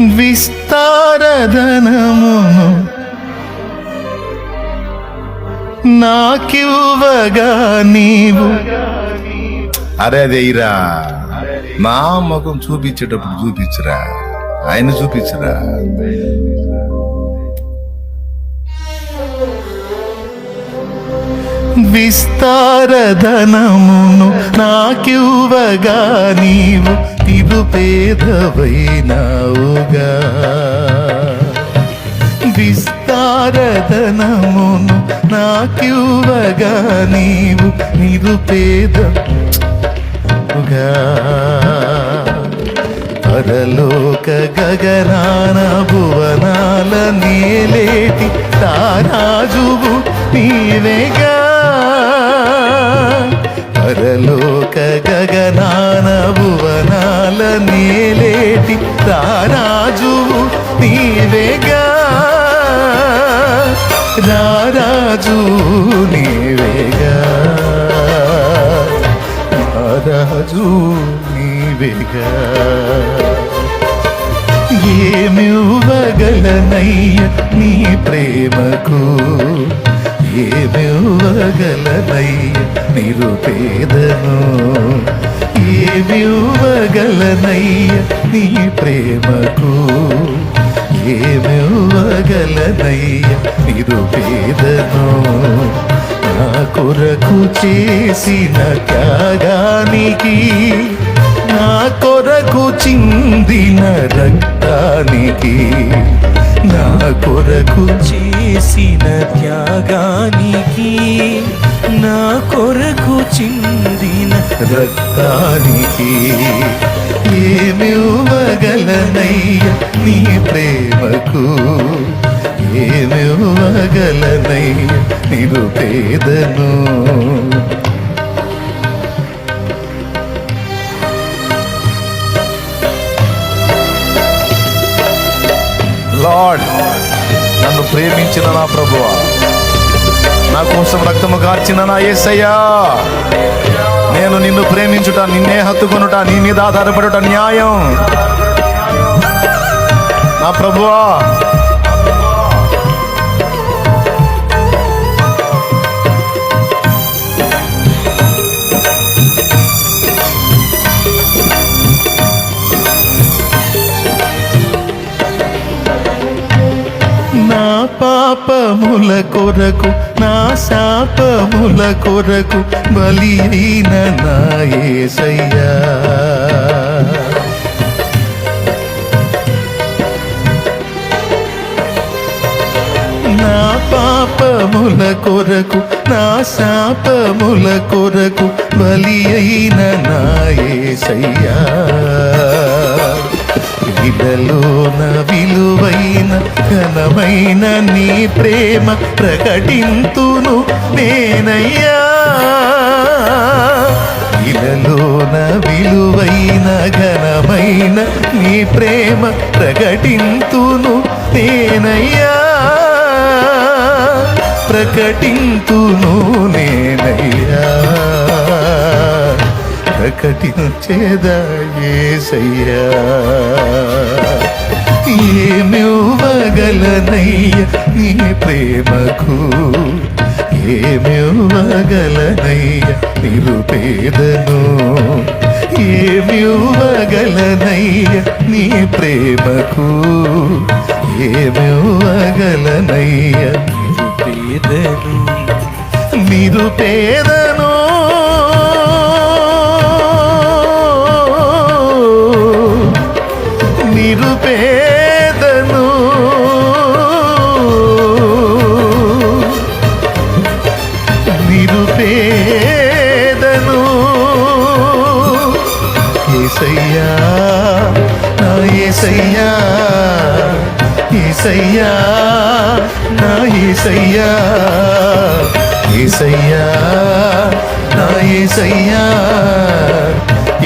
విస్తారధనమును నాకివ్వగా నీవు. అరే అదేరా నా ముఖం చూపించేటప్పుడు చూపించరా. ఆయన చూపించరా. విస్తారధనమును నాకివ్వగా నీవు. నిరుపేదవైనావుగా విస్తారదనమును నాకివ్వగా నీవు నిరుపేదవుగా. పరలోక గగనాన భువనాల నేలేటి తారాజువు నీవేగా. పరలోక గగనాన భువనాల నేలేటి తారాజువు నీవేగా? రారాజు నీవేగా? రారాజు నీవేగా? ఏమివ్వగలనయ్య నీ ప్రేమకు? ఏమివ్వగలనయ్య నిరుపేదను? ఏమివ్వగలనయ్య నీ ప్రేమకు? ఏమివ్వగలనయ్య నిరుపేదను? నా కొరకు చేసిన త్యాగానికి నా కొరకు చిందిన రక్తానికి నా కొరకు చే చేసిన త్యాగానికి నా కొరకు చిందిన రక్తానికి ఏమివ్వగలనయ్య నీ ప్రేమకు? ఏమివ్వగలనయ్య నిరుపేదను? లార్డ్ నన్ను ప్రేమించిన నా ప్రభువ. నా కోసం రక్తము కార్చిన నా ఏసయ్యా. నేను నిన్ను ప్రేమించుట నిన్నే హత్తుకొనుట నీ మీద ఆధారపడుట న్యాయం. నా ప్రభువా పాపముల కొరకు నా శాపముల కొరకు బలి అయిన నా నా పాపముల కొరకు నా శాపముల కొరకు బలి అయిన నాయసయ్యా యేసయ్యా విలువైన ఘనమైన నీ ప్రేమ ప్రకటింతును నేనయ్యా. ఇలలోన విలువైన ఘనమైన నీ ప్రేమ ప్రకటింతును నేనయ్యా. ప్రకటింతును నేనయ్యా. ప్రకటించేదా ఏసయ్యా? ఏమివ్వగలనయ్య నీ ప్రేమకు? ఏమివ్వగలనయ్య నిరుపేదను? ఏమివ్వగలనయ్య నీ ప్రేమకు? ఏమివ్వగలనయ్య నిరుపేదను? నిరుపేదను? పేదను. నిరుపేదను. ఏసయ్యా నా ఏసయ్యా ఏసయ్యా నా ఏసయ్యా. ఏసయ్యా నా ఏసయ్యా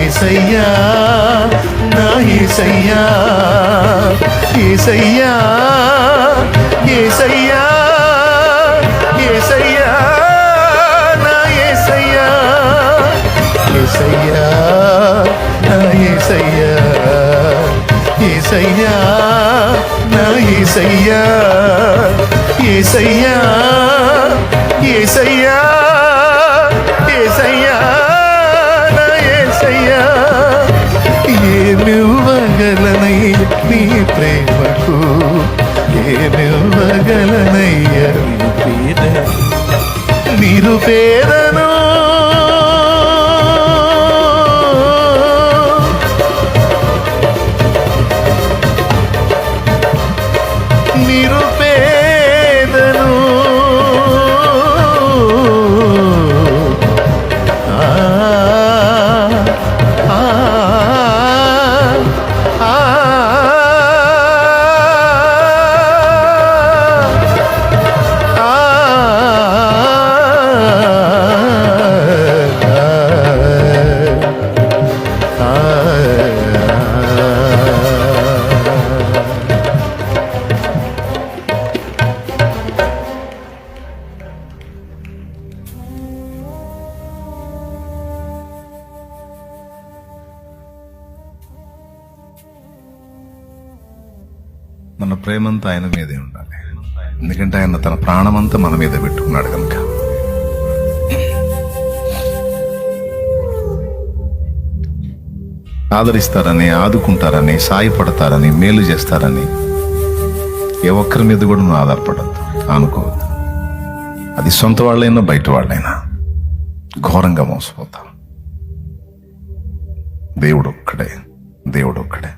ఏసయ్యా నా ఈసయ్యా ఏసయ్యా ఏసయ్యా ఏసయ్యా నా ఏసయ్యా ఏసయ్యా నా ఏసయ్యా ఏసయ్యా నా ఏసయ్యా ఏసయ్యా ఏసయ్యా ఏసయ్యా. ఏమివ్వగలనై నీ ప్రేమకు ఏమివ్వగలనయ్యా పేదను నిరుపేదను నిరు ప్రేమంతా ఆయన మీదే ఉండాలి. ఎందుకంటే ఆయన తన ప్రాణమంతా మన మీద పెట్టుకున్నాడు కనుక. ఆదరిస్తారని ఆదుకుంటారని సాయపడతారని మేలు చేస్తారని ఏ ఒక్కరి మీద కూడా నువ్వు ఆధారపడద్దు. అనుకోవద్దు అది సొంత వాళ్ళైనా బయట వాళ్ళైనా ఘోరంగా మోసపోతాం దేవుడు ఒక్కడే. దేవుడు ఒక్కడే.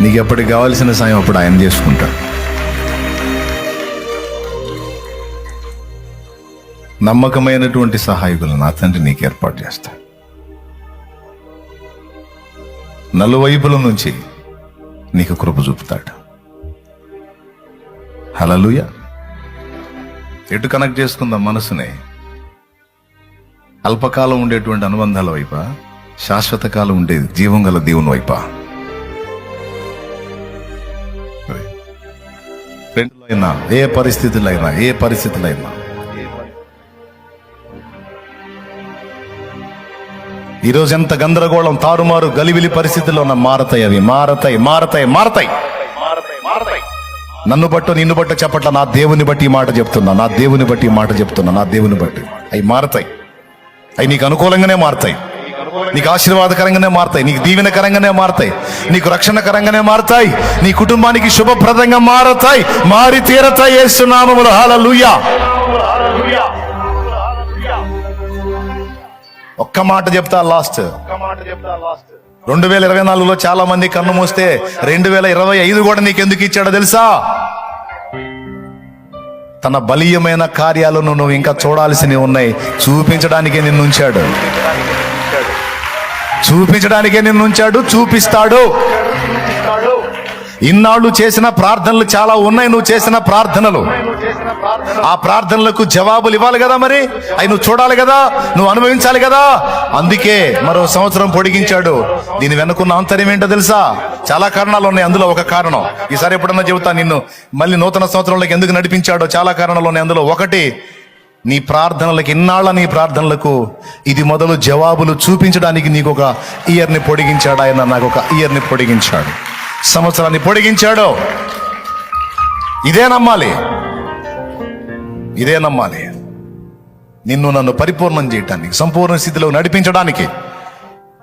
నీకు ఎప్పటికి కావాల్సిన సాయం అప్పుడు ఆయన చేసుకుంటాడు. నమ్మకమైనటువంటి సహాయకులు నా తండ్రి నీకు ఏర్పాటు చేస్తాడు. నలువైపుల నుంచి నీకు కృప చూపుతాడు. హలలుయ ఎటు కనెక్ట్ చేసుకుందాం మనసునే? అల్పకాలం ఉండేటువంటి అనుబంధాల వైపా? శాశ్వత కాలం ఉండే జీవం గల దేవుని వైపా? అయినా ఏ పరిస్థితుల్లో అయినా ఏ పరిస్థితుల్లో అయినా ఈరోజు ఎంత గందరగోళం తారుమారు గలివిలి పరిస్థితుల్లో ఉన్న మారతాయి అవి. మారతాయి మారతాయి మారతాయి. నన్ను బట్టు నిన్ను బట్టు చెప్పట్ల నా దేవుని బట్టి ఈ మాట చెప్తున్నా. నా దేవుని బట్టి ఈ మాట చెప్తున్నా. నా దేవుని బట్టి. అవి మారతాయి. అవి నీకు అనుకూలంగానే మారతాయి. నీకు ఆశీర్వాదకరంగానే మారతాయి నీకు దీవెనకరంగానే మారతాయి నీకు రక్షణకరంగానే మారతాయి నీ కుటుంబానికి శుభప్రదంగా మారతాయి మారి తీరతాయి వేస్తున్నాము హాలూయా ఒక్క మాట చెప్తా లాస్ట్. రెండు వేల ఇరవై నాలుగులో చాలా మంది కన్ను మూస్తే రెండు వేల ఇరవై ఐదు కూడా నీకెందుకు ఇచ్చాడో తెలుసా? తన బలీయమైన కార్యాలను నువ్వు ఇంకా చూడాల్సినవి ఉన్నాయి చూపించడానికే నిన్ను ఉంచాడు. చూపించడానికే నిన్ను ఉంచాడు చూపిస్తాడు. ఇన్నాళ్ళు చేసిన ప్రార్థనలు చాలా ఉన్నాయి నువ్వు చేసిన ప్రార్థనలు. ఆ ప్రార్థనలకు జవాబులు ఇవ్వాలి కదా మరి? అవి నువ్వు చూడాలి కదా నువ్వు అనుభవించాలి కదా. అందుకే మరో సంవత్సరం పొడిగించాడు. దీని వెనుకున్న ఆంతర్యం ఏంటో తెలుసా? చాలా కారణాలు ఉన్నాయి అందులో ఒక కారణం. ఈసారి ఎప్పుడన్నా చెబుతా నిన్ను మళ్ళీ నూతన సంవత్సరంలోకి ఎందుకు నడిపించాడో చాలా కారణాలు ఉన్నాయి అందులో ఒకటి నీ ప్రార్థనలకు ఇన్నాళ్ళ నీ ప్రార్థనలకు ఇది మొదలు జవాబులు చూపించడానికి నీకు ఒక ఇయర్ని పొడిగించాడు ఆయన నాకు ఒక ఇయర్ని పొడిగించాడు. సంవత్సరాన్ని పొడిగించాడు. ఇదే నమ్మాలి. ఇదే నమ్మాలి. నిన్ను నన్ను పరిపూర్ణం చేయటానికి సంపూర్ణ స్థితిలో నడిపించడానికి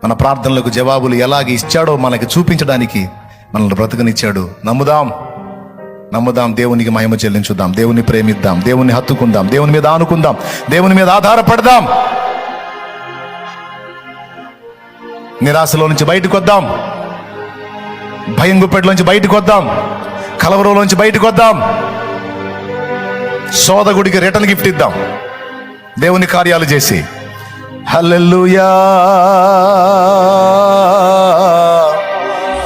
మన ప్రార్థనలకు జవాబులు ఎలాగ ఇచ్చాడో మనకి చూపించడానికి మనల్ని బ్రతకనిచ్చాడు నమ్ముదాం. నమ్ముదాం దేవునికి మహిమ చెల్లించుదాం దేవుని ప్రేమిద్దాం దేవుని హత్తుకుందాం దేవుని మీద ఆనుకుందాం దేవుని మీద ఆధారపడదాం. నిరాశలో నుంచి బయటకు వద్దాం. భయం గుప్పెట్లోంచి బయటకు వద్దాం. కలవరంలోంచి బయటకు వద్దాం. సోదగుడికి రిటర్న్ గిఫ్ట్ ఇద్దాం. దేవుని కార్యాలు చేసి. హల్లెలూయా.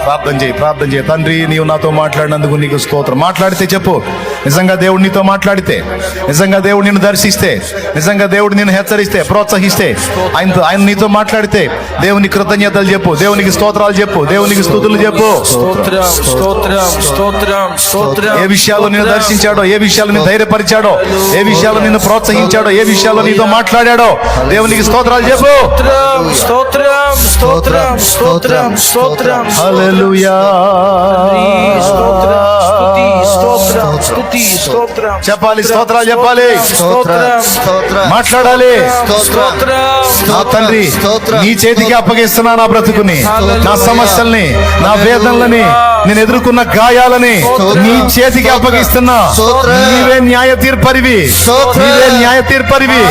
ప్రార్థన చేయి ప్రార్థన చేయి. తండ్రి నీవు నాతో మాట్లాడినందుకు నీకు స్తోత్రం. మాట్లాడితే చెప్పు. నిజంగా దేవుడు నీతో మాట్లాడితే నిజంగా దేవుడు నిన్ను దర్శిస్తే నిజంగా దేవుడు నిన్ను హెచ్చరిస్తే ప్రోత్సహిస్తే ఆయన ఆయన నీతో మాట్లాడితే దేవుని కృతజ్ఞతలు చెప్పు దేవునికి స్తోత్రాలు చెప్పు దేవునికి స్తుతులు చెప్పు. ఏ విషయాల్లో నిన్ను దర్శించాడో ఏ విషయాలు నిన్ను ధైర్యపరిచాడో ఏ విషయాల్లో నిన్ను ప్రోత్సహించాడో ఏ విషయాల్లో నీతో మాట్లాడాడో దేవునికి స్తోత్రాలు చెప్పు. స్తోత్రం స్తోత్రం. స్తోత్రం స్తోత్రం స్తోత్రం. హల్లెలూయా. స్తోత్రం స్తుతి స్తోత్రం స్తుతి స్తోత్రం. చెప్పాలి స్తోత్రాలు చెప్పాలి. స్తోత్రం స్తోత్రం. మాట్లాడాలి. నా తండ్రి. నీ చేతికి అప్పగిస్తున్నా నా బ్రతుకుని. నా సమస్యల్ని నా వేదనలని నేను ఎదుర్కొన్న గాయాలని నీ చేతికి అప్పగిస్తున్నా. నీవే న్యాయ తీర్పరివి. నీవే న్యాయ తీర్పరివి.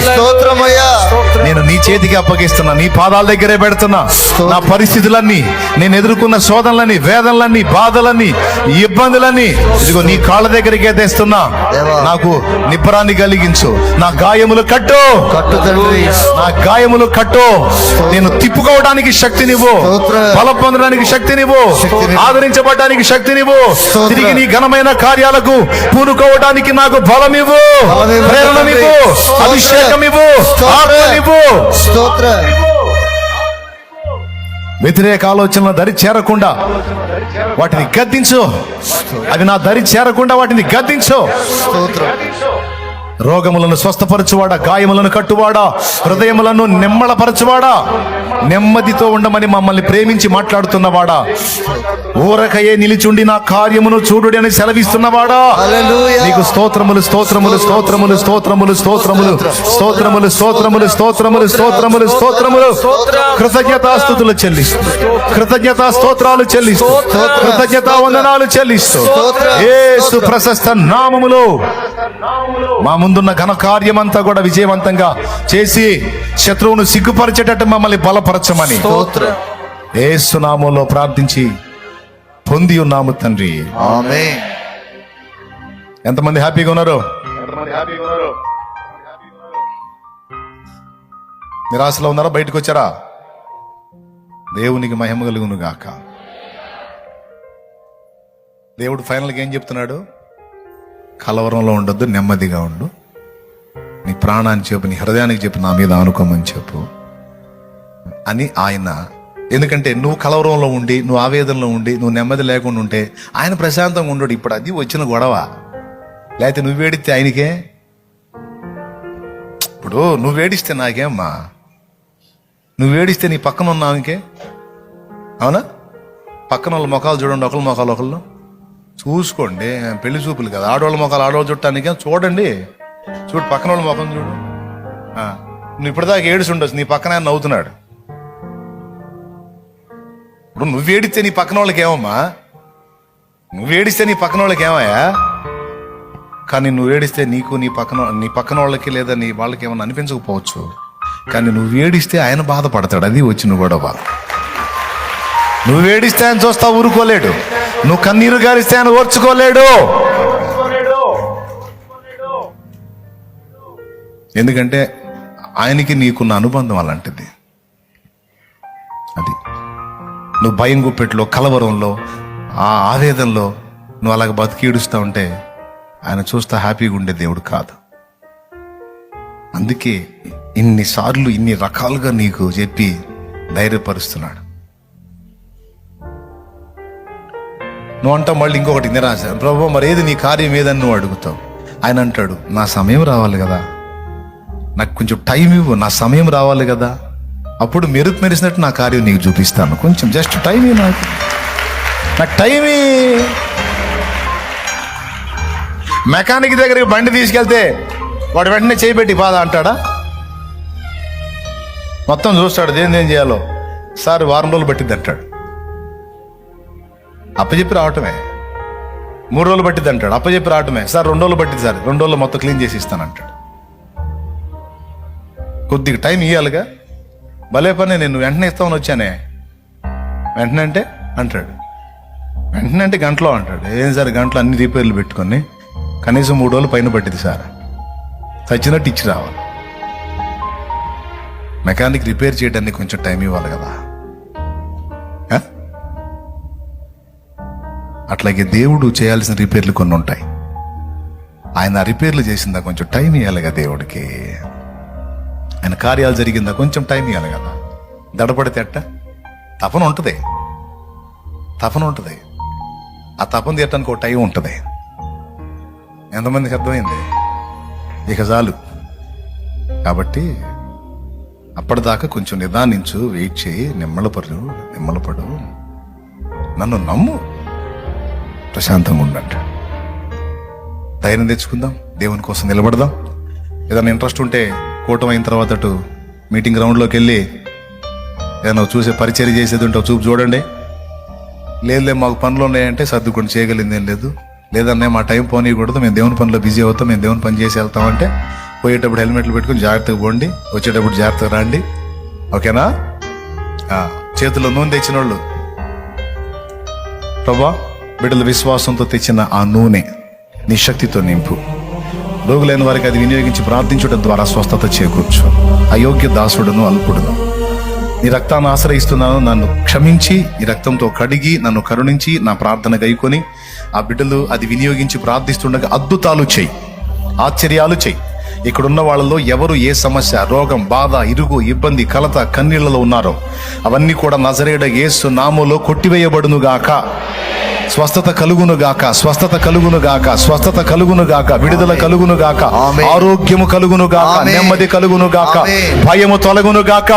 నేను నీ చేతికి అప్పగిస్తున్నా. నీ పాదాల దగ్గరే పెడుతున్నా. నా పరిస్థితులన్నీ నేను ఎదుర్కొన్న శోధనలని వేదనలన్నీ బాధలన్నీ ఇబ్బందులన్నీ ఇదిగో నీ కాళ్ళ దగ్గరికే తెస్తున్నా. దేవా. నాకు నిబ్బరాన్ని కలిగించు. నా గాయములు కట్టు. నా గాయములు కట్టు. నేను తిప్పుకోవడానికి శక్తినివ్వు. బలం పొందడానికి శక్తినివ్వు. ఆదరించబడడానికి శక్తినివ్వు. తిరిగి నీ ఘనమైన కార్యాలకు పూనుకోవడానికి నాకు బలమివ్వు. ప్రేరణనివ్వు. అభిషేకమివ్వు. స్తోత్రం. ఆత్మనివ్వు. స్తోత్ర. వ్యతిరేక ఆలోచనలు దరి చేరకుండా వాటిని గద్దించు. అది నా దరి చేరకుండా వాటిని గద్దించు. స్తోత్రం. రోగములను స్వస్థపరచువాడా? గాయములను కట్టువాడా? హృదయములను నిమ్మళపరచువాడా? నెమ్మదితో ఉండమని మమ్మల్ని ప్రేమించి మాట్లాడుతున్నవాడా? ఊరకయే నిలిచుండి నా కార్యమును చూడుడి అని సెలవిస్తున్నవాడా. నీకు స్తోత్రములు స్తోత్రములు స్తోత్రములు స్తోత్రములు స్తోత్రములు స్తోత్రములు స్తోత్రములు స్తోత్రములు స్తోత్రములు స్తోత్రములు. కృతజ్ఞతాస్థుతులు చెల్లిస్తూ. కృతజ్ఞతా స్తోత్రాలు చెల్లిస్తూ. కృతజ్ఞతా వందనాలు చెల్లిస్తూ. యేసు ప్రశస్త నామములో. మా ముందున్న ఘన కార్యమంతా కూడా విజయవంతంగా చేసి శత్రువును సిగ్గుపరిచేటట్టు మమ్మల్ని బలపరచమని. స్తోత్రం. యేసు నామంలో ప్రార్థించి పొంది ఉన్నాము తండ్రి. ఆమె ఎంతమంది హ్యాపీగా ఉన్నారు? నిరాశలో ఉన్నారా? బయటకు వచ్చారా? దేవునికి మహిమ కలుగును గాక దేవుడు ఫైనల్గా ఏం చెప్తున్నాడు? కలవరంలో ఉండొద్దు నెమ్మదిగా ఉండు. నీ ప్రాణాన్ని చెప్పు నీ హృదయానికి చెప్పు నా మీద ఆనుకోమని చెప్పు అని ఆయన ఎందుకంటే నువ్వు కలవరంలో ఉండి నువ్వు ఆవేదనలో ఉండి నువ్వు నెమ్మది లేకుండా ఉంటే ఆయన ప్రశాంతంగా ఉండడు ఇప్పుడు అది వచ్చిన గొడవ. లేకపోతే నువ్వు వేడిస్తే ఆయనకే? ఇప్పుడు నువ్వు వేడిస్తే నాకేమ్మా నువ్వు వేడిస్తే నీ పక్కన ఉన్న ఆమెకే? అవునా? పక్కన వాళ్ళ ముఖాలు చూడండి ఒకళ్ళ ముఖాలు ఒకళ్ళు. చూసుకోండి పెళ్ళి చూపులు కదా. ఆడవాళ్ళ ముఖాలు ఆడవాళ్ళు చుట్టానికి చూడండి. చూడు పక్కన వాళ్ళ ముఖం చూడు. నువ్వు ఇప్పటిదాకా ఏడుచి ఉండొచ్చు నీ పక్కన ఆయన నవ్వుతున్నాడు. ఇప్పుడు నువ్వు ఏడిస్తే నీ పక్కన వాళ్ళకి ఏమమ్మా? నువ్వు ఏడిస్తే నీ పక్కన వాళ్ళకి ఏమయ్యా? కానీ నువ్వు ఏడిస్తే నీకు నీ పక్కన నీ పక్కన వాళ్ళకి లేదా నీ వాళ్ళకి ఏమన్నా అనిపించకపోవచ్చు. కానీ నువ్వు ఏడిస్తే ఆయన బాధపడతాడు అది వచ్చిన గొడవ. నువ్వు ఏడిస్తే ఆయన చూస్తా ఊరుకోలేడు. నువ్వు కన్నీరు గారిస్తే ఆయన ఓర్చుకోలేడు. ఎందుకంటే ఆయనకి నీకున్న అనుబంధం అలాంటిది. అది నువ్వు భయం గుప్పెట్లో కలవరంలో ఆ ఆవేదనలో నువ్వు అలాగ బతికి ఏడుస్తూ ఉంటే ఆయన చూస్తా హ్యాపీగా ఉండే దేవుడు కాదు. అందుకే ఇన్నిసార్లు ఇన్ని రకాలుగా నీకు చెప్పి ధైర్యపరుస్తున్నాడు. నువ్వు అంటావు మళ్ళీ ఇంకొకటి నిరాశ ప్రభు మరి ఏది నీ కార్యం ఏదని నువ్వు అడుగుతావు? ఆయన అంటాడు నా సమయం రావాలి కదా. నాకు కొంచెం టైం ఇవ్వు నా సమయం రావాలి కదా. అప్పుడు మెరుపు మెరిసినట్టు నా కార్యం నీకు చూపిస్తాను. కొంచెం జస్ట్ టైం నాకు. నాకు టైం మెకానిక్ దగ్గరికి బండి తీసుకెళ్తే వాడు వెంటనే చేయబెట్టి బాధ అంటాడా? మొత్తం చూస్తాడు దేని ఏం చేయాలో. సార్ వారం రోజులు పట్టింది అంటాడు. అప్పచెప్పి రావటమే. మూడు రోజులు పట్టింది అంటాడు. అప్పచెప్పి రావటమే. సార్ రెండు రోజులు పట్టింది సార్. రెండు రోజులు మొత్తం క్లీన్ చేసి ఇస్తానంటాడు కొద్దిగా టైం ఇవ్వాలిగా భలే పని నేను వెంటనే ఇస్తామని వచ్చానే. వెంటనే అంటే? అంటాడు. వెంటనే అంటే గంటలో అంటాడు. ఏం సార్ గంటలో అన్ని రిపేర్లు పెట్టుకొని కనీసం మూడు రోజులు పైన పట్టింది సార్. చచ్చినట్టు ఇచ్చి రావాలి. మెకానిక్ రిపేర్ చేయడానికి కొంచెం టైం ఇవ్వాలి కదా. అట్లాగే దేవుడు చేయాల్సిన రిపేర్లు కొన్ని ఉంటాయి. ఆయన ఆ రిపేర్లు చేసిందా కొంచెం టైం ఇవ్వాలి కదా దేవుడికి. ఆయన కార్యాలు జరిగిందా కొంచెం టైం ఇవ్వాలి కదా. దడపడితే అట్ట తపన ఉంటుంది. తపన ఉంటుంది. ఆ తపన తీయటానికి ఒక టైం ఉంటుంది. ఎంతమందికి అర్థమైంది? ఇక చాలు. కాబట్టి అప్పటిదాకా కొంచెం నిదానించు వెయిట్ చేయి నిమ్మలపడు నిమ్మలపడు నన్ను నమ్ము. ప్రశాంతంగా ఉండండి. ధైర్యం తెచ్చుకుందాం దేవుని కోసం నిలబడదాం. ఏదైనా ఇంట్రెస్ట్ ఉంటే కూటమి అయిన తర్వాత అటు మీటింగ్ గ్రౌండ్లోకి వెళ్ళి ఏదైనా చూసే పరిచయం చేసేది ఉంటే చూపు చూడండి. లేదులే మాకు పనులు ఉన్నాయంటే సర్దుకొని చేయగలిగింది ఏం లేదు. లేదన్నా మా టైం పోనీయకూడదు మేము దేవుని పనిలో బిజీ అవుతాం మేము దేవుని పని చేసి వెళ్తామంటే పోయేటప్పుడు హెల్మెట్లు పెట్టుకుని జాగ్రత్తగా పోండి వచ్చేటప్పుడు జాగ్రత్తగా రండి. ఓకేనా? చేతిలో నూనె తెచ్చిన వాళ్ళు ప్రభా బిడ్డల విశ్వాసంతో తెచ్చిన ఆ నూనె నీ శక్తితో నింపు. రోగులైన వారికి అది వినియోగించి ప్రార్థించడం ద్వారా స్వస్థత చేకూర్చు. అయోగ్య దాసుడును అల్పుడును. నీ రక్తాన్ని ఆశ్రయిస్తున్నాను నన్ను క్షమించి నీ రక్తంతో కడిగి నన్ను కరుణించి నా ప్రార్థన గైకొని ఆ బిడ్డలు అది వినియోగించి ప్రార్థిస్తుండగా అద్భుతాలు చేయి. ఆశ్చర్యాలు చేయి. ఇక్కడున్న వాళ్ళలో ఎవరు ఏ సమస్య రోగం బాధ ఇరుగు ఇబ్బంది కలత కన్నీళ్ళలో ఉన్నారో అవన్నీ కూడా నజరేడ ఏసు నామోలో కొట్టివేయబడును గాక స్వస్థత కలుగును గాక స్వస్థత కలుగును గాక స్వస్థత కలుగును గాక విడుదల కలుగును గాక. ఆరోగ్యము కలుగును గాక. నెమ్మది కలుగును గాక. భయము తొలగును గాక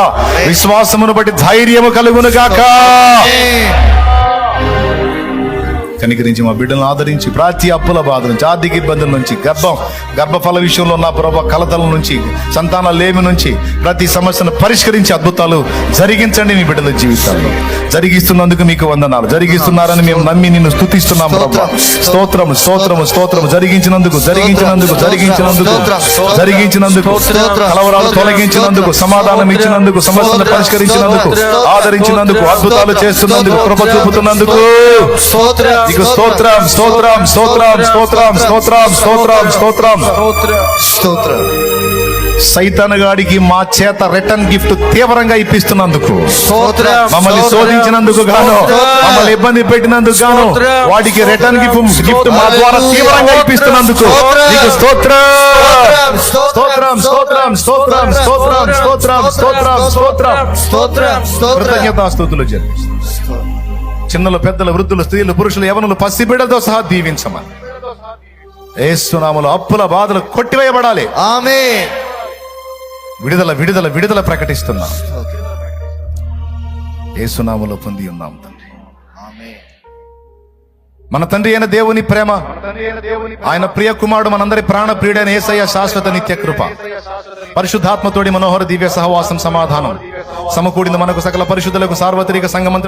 విశ్వాసమును బట్టి ధైర్యము కలుగును గాక కనికరించి మా బిడ్డలను ఆదరించి ప్రతి అప్పుల బాధ నుంచి ఆర్థిక ఇబ్బందుల నుంచి గర్భం గర్భఫల విషయంలో నా ప్రభావ కలతల నుంచి సంతాన లేమి నుంచి ప్రతి సమస్యను పరిష్కరించి అద్భుతాలు జరిగించండి మీ బిడ్డల జీవితాల్లో. జరిగిస్తున్నందుకు మీకు వందనాలు. జరిగిస్తున్నారని మేము నమ్మి నిన్ను స్థుతిస్తున్నాం ప్రభా. స్తోత్రము స్తోత్రము స్తోత్రము జరిగించినందుకు జరిగించినందుకు జరిగించినందుకు జరిగించినందుకు కలవరాలు తొలగించినందుకు సమాధానం ఇచ్చినందుకు సమస్యను పరిష్కరించినందుకు ఆదరించినందుకు అద్భుతాలు చేస్తున్నందుకు కృప చూపుతున్నందుకు. స్తోత్ర. నీకు స్తోత్రం స్తోత్రం స్తోత్రం స్తోత్రం స్తోత్రం స్తోత్రం స్తోత్రం స్తోత్రం స్తోత్రం సైతానగాడికి మా చేత రిటర్న్ గిఫ్ట్ తీవ్రంగా ఇప్పిస్తున్నందుకు మమ్మల్ని శోధించినందుకు గాను మమ్మల్ని ఇబ్బంది పెట్టినందుకు గాను వాడికి రిటర్న్ గిఫ్ట్ గిఫ్ట్ మా ద్వారా తీవ్రంగా ఇప్పిస్తున్నందుకు స్తోత్రం స్తోత్రం స్తోత్రం స్తోత్రం స్తోత్రం స్తోత్రం స్తోత్రం స్తోత్రం స్తోత్రం కృతజ్ఞతాస్తుతులు చిన్నలు పెద్దలు వృద్ధులు స్త్రీలు పురుషులు యవనులు పసిబిడ్డలతో సహా దీవించమని. ఏసునామలు అప్పుల బాధలు కొట్టివేయబడాలి. ఆమె విడుదల విడుదల విడుదల ప్రకటిస్తున్నాం. ఏసునామలో పొంది ఉన్నాం తండ్రి. మన తండ్రి అయిన దేవుని ప్రేమ ఆయన ప్రియ కుమారుడు మనందరి ప్రాణ ప్రియుడైన ఏసయ్య శాశ్వత నిత్య కృప పరిశుద్ధాత్మతోడి మనోహర దివ్య సహవాసం సమాధానం సమకూడిన మనకు సకల పరిశుద్ధులకు సార్వత్రిక సంగమంత